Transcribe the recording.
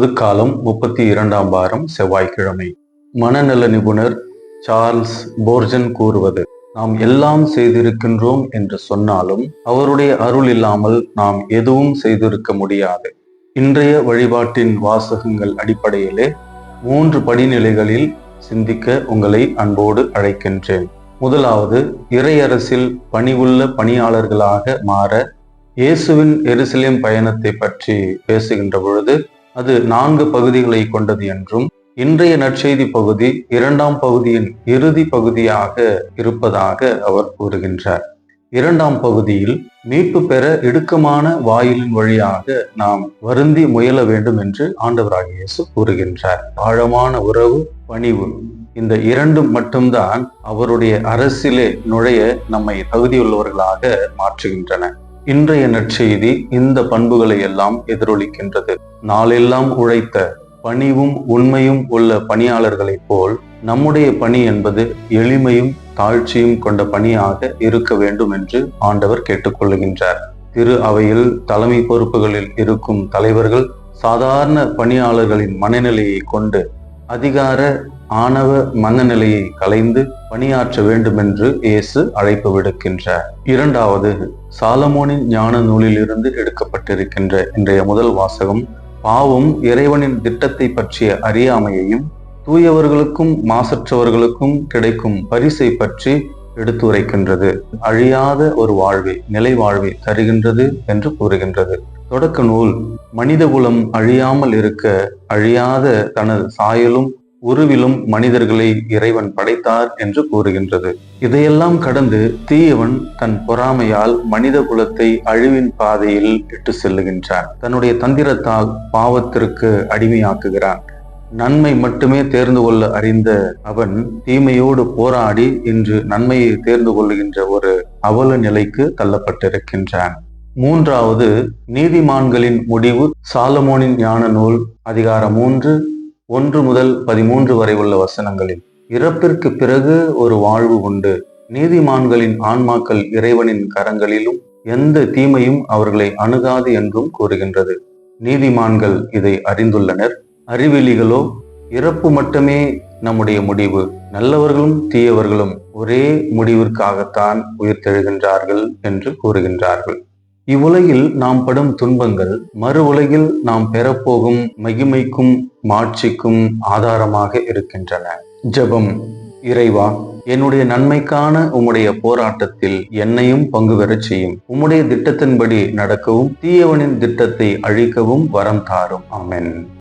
பொதுக்காலம் முப்பத்தி இரண்டாம் வாரம் செவ்வாய்க்கிழமை. மனநல நிபுணர் சார்ல்ஸ் போர்ஜன் கூறுவது நாம் எல்லாம் செய்திருக்கின்றோம் என்று சொன்னாலும் அவருடைய அருள் இல்லாமல் நாம் எதுவும் செய்திருக்க முடியாது. இன்றைய வழிபாட்டின் வாசகங்கள் அடிப்படையிலே மூன்று படிநிலைகளில் சிந்திக்க உங்களை அன்போடு அழைக்கின்றேன். முதலாவது இறையரசில் பணிவுள்ள பணியாளர்களாக மாற இயேசுவின் எருசலேம் பயணத்தை பற்றி பேசுகின்ற பொழுது அது நான்கு பகுதிகளை கொண்டது என்றும் இன்றைய நற்செய்தி பகுதி இரண்டாம் பகுதியின் இறுதி பகுதியாக இருப்பதாக அவர் கூறுகின்றார். இரண்டாம் பகுதியில் மீட்பு பெற இடுக்கமான வாயிலின் வழியாக நாம் வருந்தி முயல வேண்டும் என்று ஆண்டவராக இயேசு கூறுகின்றார். ஆழமான உறவு பணிவு இந்த இரண்டும் மட்டும்தான் அவருடைய அரசிலே நுழைய நம்மை தகுதியுள்ளவர்களாக மாற்றுகின்றன. இன்றைய நற்செய்தி இந்த பண்புகளை எல்லாம் எதிரொலிக்கின்றது. நாளெல்லாம் உழைத்த பணிவும் உண்மையும் உள்ள பணியாளர்களைப் போல் நம்முடைய பணி என்பது எளிமையும் தாழ்ச்சியும் கொண்ட பணியாக இருக்க வேண்டும் என்று ஆண்டவர் கேட்டுக்கொள்ளுகின்றார். திரு அவையில் தலைமை பொறுப்புகளில் இருக்கும் தலைவர்கள் சாதாரண பணியாளர்களின் மனநிலையை கொண்டு அதிகார ஆணவ மனநிலையை கலைந்து பணியாற்ற வேண்டும் என்று இயேசு அழைப்பு விடுக்கின்றார். இரண்டாவது சாலமோனின் ஞான நூலிலிருந்து எடுக்கப்பட்டிருக்கின்ற இன்றைய முதல் வாசகம் பாவம் இறைவனின் திட்டத்தை பற்றிய அறியாமையையும் தூயவர்களுக்கும் மாசற்றவர்களுக்கும் கிடைக்கும் பரிசை பற்றி எடுத்துரைக்கின்றது அழியாத ஒரு வாழ்வை நிலை வாழ்வை தருகின்றது என்று கூறுகின்றது. தொடக்க நூல் மனிதகுலம் அழியாமல் இருக்க அழியாத தனது சாயலும் உருவிலும் மனிதர்களை இறைவன் படைத்தார் என்று கூறுகின்றது. இதையெல்லாம் கடந்து தீயவன் தன் பொறாமையால் மனித குலத்தை அழிவின் பாதையில் இட்டு செல்லுகின்றான். தன்னுடைய தந்திரத்தால் பாவத்திற்கு அடிமையாக்குகிறான். நன்மை மட்டுமே தேர்ந்து கொள்ள அறிந்த அவன் தீமையோடு போராடி இன்று நன்மையை தேர்ந்து கொள்ளுகின்ற ஒரு அவல நிலைக்கு தள்ளப்பட்டிருக்கின்றான். மூன்றாவது நீதிமான்களின் முடிவு சாலமோனின் ஞான நூல் அதிகாரம் மூன்று ஒன்று முதல் பதிமூன்று வரை உள்ள வசனங்களில் இறப்பிற்கு பிறகு ஒரு வாழ்வு உண்டு. நீதிமான்களின் ஆன்மாக்கள் இறைவனின் கரங்களிலும் எந்த தீமையும் அவர்களை அணுகாது என்றும் கூறுகின்றது. நீதிமான்கள் இதை அறிந்துள்ளனர். அறிவெளிகளோ இறப்பு மட்டுமே நம்முடைய முடிவு. நல்லவர்களும் தீயவர்களும் ஒரே முடிவிற்காகத்தான் உயிர்த்தெழுகின்றார்கள் என்று கூறுகின்றார்கள். இவ்வுலகில் நாம் படும் துன்பங்கள் மறு உலகில் நாம் பெறப்போகும் மகிமைக்கும் மாட்சிக்கும் ஆதாரமாக இருக்கின்றன. ஜெபம். இறைவா என்னுடைய நன்மைக்கான உம்முடைய போராட்டத்தில் என்னையும் பங்கு பெறச் செய்யும். உம்முடைய திட்டத்தின்படி நடக்கவும் தீயவனின் திட்டத்தை அழிக்கவும் வரம் தாரும். ஆமென்.